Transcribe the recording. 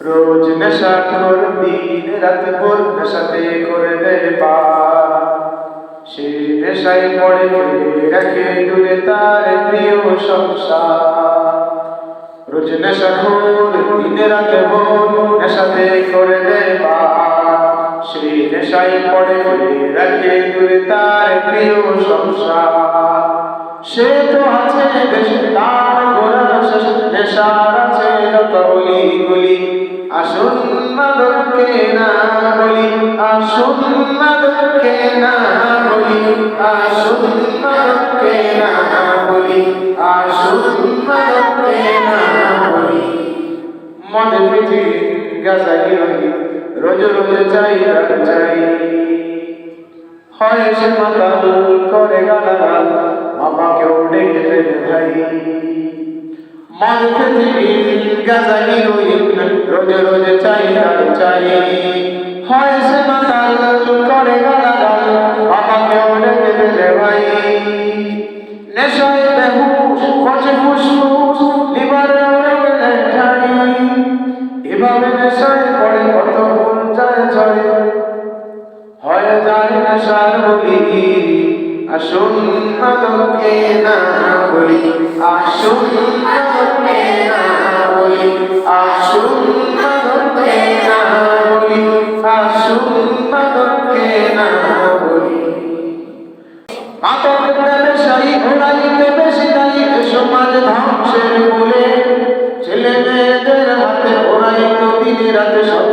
রোজ নেশা কর দিন, রাত ভোর নেশাতে করে দেয় পার সে নেশায় পড়ে রাখে দূরে তার প্রিয় সংসার। রোজ নেশা খোর দিন, রাতে ভোর নেশাতে করে দেয় পার সে নেশায় পড়ে রাখে দূরে তার প্রিয় সংসার। সে তো আছে বেশ তার নেশার আছে যত অলি গলি আসুন মাদককে না বলি, আসুন মাদককে না বলি, আসুন মাদককে না বলি, আসুন মাদককে না বলি। মদে পিঠে গাছা গিরহি রোজ রোজ চাই চাই। হয় সে মাতাল, করে গালাগাল আমাকেও ডেকে ভাই। মদ পৃথিবী গাজা হিরোইন রোজ রোজ চাই আর চাই হয় সে মাতাল করে গালাগাল আমাকেও ডেকে ফেলে ভাই নেশায় বেহুশ কচে ফুসফুস লিভারে ওরে ঠাই এভাবে নেশায় পড়ে কত ভুল যায় ছয় হয়ে যায় নেশার বলি, আসুন না বলি না। বলি আসুন হাতে ঘোড়াইতো দিনে রাতে শত